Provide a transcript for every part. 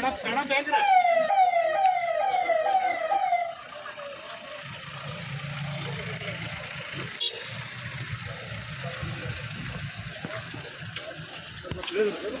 खाना खाना फेंक रहा ले लो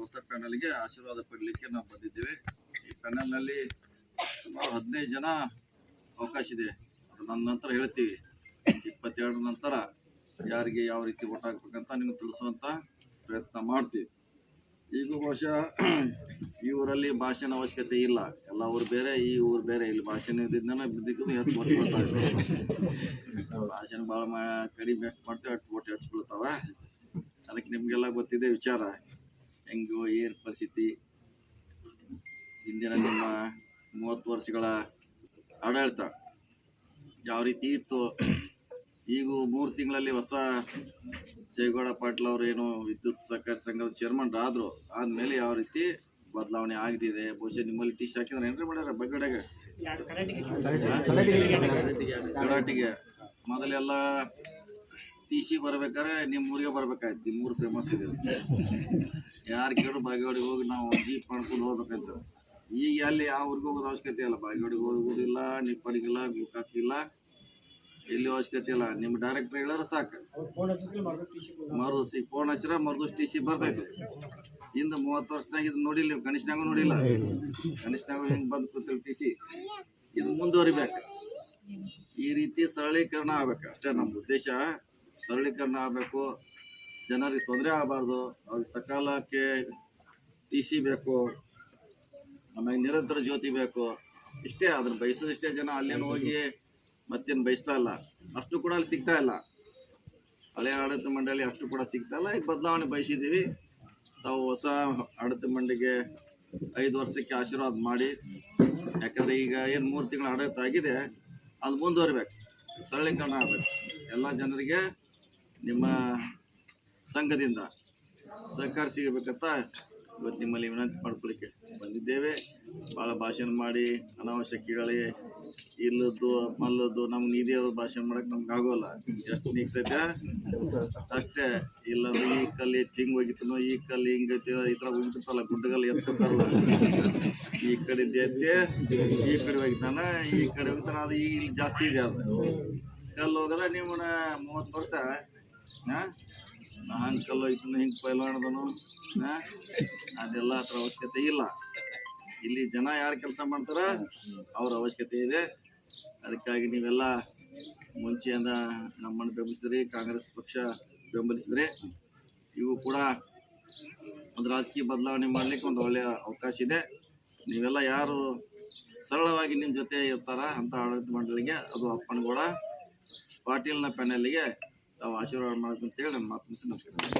ಹೊಸ ಪ್ಯಾನಲ್ಗೆ ಆಶೀರ್ವಾದ ಪಡಲಿಕ್ಕೆ ನಾವು ಬಂದಿದ್ದೇವೆ. ಈ ಪ್ಯಾನಲ್ನಲ್ಲಿ ಸುಮಾರು ಹದಿನೈದು ಜನ ಅವಕಾಶ ಇದೆ. ಅದು ನನ್ನ ನಂತರ ಹೇಳ್ತೀವಿ. ಇಪ್ಪತ್ತೆರಡು ನಂತರ ಯಾರಿಗೆ ಯಾವ ರೀತಿ ಓಟ್ ಹಾಕ್ಬೇಕಂತ ನಿಮ್ಗೆ ತಿಳಿಸುವಂತ ಪ್ರಯತ್ನ ಮಾಡ್ತೀವಿ. ಈಗ ಬಹುಶಃ ಈ ಊರಲ್ಲಿ ಭಾಷೆನ ಅವಶ್ಯಕತೆ ಇಲ್ಲ. ಎಲ್ಲ ಊರು ಬೇರೆ, ಈ ಊರು ಬೇರೆ. ಇಲ್ಲಿ ಭಾಷೆನೇ ಇದ್ದಿದ್ದನ್ನ ಬಿದ್ದಿದ್ದು ಹೆಚ್ಚು ಭಾಷೆನ ಭಾಳ ಕಡಿಮೆ ಎಷ್ಟು ಮಾಡ್ತೇವೆ, ಅಷ್ಟು ಬೀಳ್ತಾವ ಅದಕ್ಕೆ ನಿಮಗೆಲ್ಲ ಗೊತ್ತಿದೆ ವಿಚಾರ. ಹೆಂಗು, ಏನು ಪರಿಸ್ಥಿತಿ? ಹಿಂದಿನ ನಿಮ್ಮ ಮೂವತ್ತು ವರ್ಷಗಳ ಆಡಳಿತ ಯಾವ ರೀತಿ ಇತ್ತು? ಈಗ ಮೂರು ತಿಂಗಳಲ್ಲಿ ಹೊಸ ಜಯಗೌಡ ಪಾಟೀಲ್ ಅವರು ಏನು ವಿದ್ಯುತ್ ಸಹಕಾರಿ ಸಂಘದ ಚೇರ್ಮನ್ ಆದ್ರು, ಆದ್ಮೇಲೆ ಯಾವ ರೀತಿ ಬದಲಾವಣೆ ಆಗದಿದೆ ಬಹುಶಃ ನಿಮ್ಮಲ್ಲಿ ಟೀಶ್ ಹಾಕಿದ್ರೆ ಏನ್ರಿ ಮಾಡ್ಯಾರ ಬಗ್ಗಡೆಗೆ? ಗಡಾಟಿಗೆ ಮೊದಲೆಲ್ಲ ಟಿ ಸಿ ಬರ್ಬೇಕಾದ್ರೆ ನಿಮ್ಮ ಊರಿಗೆ ಬರ್ಬೇಕಾಯ್ತು. ನಿಮ್ಮ ಊರು ಫೇಮಸ್ ಇದೆ. ಯಾರು ಕೇಳಿದ್ರು ಬಾಗೇವಾಡಿಗೆ ಹೋಗಿ ನಾವು ಜೀಪ್ ಮಾಡ್ಕೊಂಡು ಹೋಗ್ಬೇಕಂತ ಈಗ ಅಲ್ಲಿ ಯಾವ ಊರಿಗೆ ಹೋಗೋದು ಅವಶ್ಯಕತೆ ಇಲ್ಲ. ಬಾಗೇವಾಡಿಗೆ ಹೋಗೋದಿಲ್ಲ ನಿಪ್ಪಡಿಗಿಲ್ಲ ಗುಲ್ಕಾಕಿಲ್ಲ ಎಲ್ಲಿ ಅವಶ್ಯಕತೆ ಇಲ್ಲ. ನಿಮ್ಮ ಡೈರೆಕ್ಟರ್ ಹೇಳಾರ ಸಾಕು. ಮರುದಿವ್ಸ ಫೋನ್ ಹಚ್ಚಿರ ಮರುದಿವ್ಸ ಟಿ ಸಿ ಬರ್ತೈತೆ. ಹಿಂದೆ ಮೂವತ್ತು ವರ್ಷದಾಗ ಇದು ನೋಡಿಲ್ಲ ನೀವು. ನೋಡಿಲ್ಲ. ಕನಿಷ್ಠನಾಗೂ ಹೆಂಗ್ ಬಂದು ಕೂತಿಲ್ಲ ಟಿ ಸಿ. ಇದು ಮುಂದುವರಿಬೇಕು. ಈ ರೀತಿ ಸರಳೀಕರಣ ಆಗ್ಬೇಕು. ಅಷ್ಟೇ ನಮ್ಮ ಉದ್ದೇಶ. ಸರಳೀಕರಣ ಆಗಬೇಕು. ಜನರಿಗೆ ತೊಂದರೆ ಆಗಬಾರ್ದು. ಅವ್ರಿಗೆ ಸಕಾಲಕ್ಕೆ ಟಿ ಸಿ ಬೇಕು. ಆಮೇಲೆ ನಿರಂತರ ಜ್ಯೋತಿ ಬೇಕು. ಇಷ್ಟೇ ಅದನ್ನ ಬಯಸೋದಿಷ್ಟೇ ಜನ ಅಲ್ಲೇನು ಹೋಗಿ ಮತ್ತೇನು ಬಯಸ್ತಾ ಇಲ್ಲ. ಅಷ್ಟು ಕೂಡ ಅಲ್ಲಿ ಸಿಗ್ತಾ ಇಲ್ಲ. ಹಳೆ ಆಡಳಿತ ಮಂಡಳಿ ಅಷ್ಟು ಕೂಡ ಸಿಗ್ತಾ ಇಲ್ಲ. ಈಗ ಬದಲಾವಣೆ ಬಯಸಿದ್ದೀವಿ ತಾವು ಹೊಸ ಆಡಳಿತ ಮಂಡಳಿಗೆ ಐದು ವರ್ಷಕ್ಕೆ ಆಶೀರ್ವಾದ ಮಾಡಿ. ಯಾಕಂದರೆ ಈಗ ಏನು ಮೂರು ತಿಂಗಳ ಆಡಳಿತ ಆಗಿದೆ, ಅದು ಮುಂದುವರಿಬೇಕು. ಸರಳೀಕರಣ ಆಗಬೇಕು. ಎಲ್ಲ ಜನರಿಗೆ ನಿಮ್ಮ ಸಂಘದಿಂದ ಸಹಕಾರ ಸಿಗಬೇಕಂತ ಇವತ್ತು ನಿಮ್ಮಲ್ಲಿ ವಿನಂತಿ ಮಾಡ್ಕೊಳ್ಳಿಕ್ಕೆ ಬಂದಿದ್ದೇವೆ. ಭಾಳ ಭಾಷಣ ಮಾಡಿ ಅನಾವಶ್ಯಕಿಗಳೇ ಇಲ್ಲದ್ದು, ಮಲ್ಲದ್ದು ನಮ್ಗೆ ಅವ್ರ ಭಾಷಣ ಮಾಡಕ್ ನಮ್ಗೆ ಆಗೋಲ್ಲ. ಎಷ್ಟು ನಿಗ್ತೈತೆ? ಅಷ್ಟೇ. ಇಲ್ಲದು ಈ ಕಲ್ಲಿ ಹಿಂಗ್ ಹೋಗಿತ್ತನೋ ಈ ಕಲ್ಲಿ ಹಿಂಗೈತಿ ತರ ಹೋಗಿರ್ತಲ್ಲ ಗುಡ್ಡಗಲ್ಲಿ ಎತ್ತಲ್ಲ ಈ ಕಡೆ ಎತ್ತಿ, ಈ ಕಡೆ ಹೋಗಿತಾನ ಈ ಕಡೆ ಹೋಗ್ತಾನ ಅದು ಈಗ ಇಲ್ಲಿ ಜಾಸ್ತಿ ಇದೆ ಅದು. ಕಲ್ಲು ಹೋಗದ ನೀವು ಮೂವತ್ತು ವರ್ಷ? ಹಂಗೆ ಕಲ್ಲು ಹೋಯ್ತು ಹಿಂಗೆ ಪೈಲಾಡ್ದನು ಹಾ ಅದೆಲ್ಲ ಅದ್ರ ಅವಶ್ಯಕತೆ ಇಲ್ಲ. ಇಲ್ಲಿ ಜನ ಯಾರು ಕೆಲಸ ಮಾಡ್ತಾರ ಅವ್ರ ಅವಶ್ಯಕತೆ ಇದೆ. ಅದಕ್ಕಾಗಿ ನೀವೆಲ್ಲ ಮುಂಚೆಯಿಂದ ನಮ್ಮನ್ನು ಬೆಂಬಲಿಸಿದ್ರಿ, ಕಾಂಗ್ರೆಸ್ ಪಕ್ಷ ಬೆಂಬಲಿಸಿದ್ರಿ. ಇವು ಕೂಡ ಒಂದು ರಾಜಕೀಯ ಬದಲಾವಣೆ ಮಾಡ್ಲಿಕ್ಕೆ ಒಂದು ಒಳ್ಳೆಯ ಅವಕಾಶ ಇದೆ. ನೀವೆಲ್ಲ ಯಾರು ಸರಳವಾಗಿ ನಿಮ್ಮ ಜೊತೆ ಇರ್ತಾರ ಅಂತ ಆಡಳಿತ ಮಂಡಳಿಗೆ ಅದು ಅಪ್ಪನಗೌಡ. ಪಾಟೀಲ್ನ ಪ್ಯಾನೆಲ್ಗೆ ತಾವು ಆಶೀರ್ವಾದ ಮಾಡಬೇಕಂತೇಳಿ ನನ್ನ ಮಾತು ಮುಗಿಸಿ ನಮಸ್ಕಾರ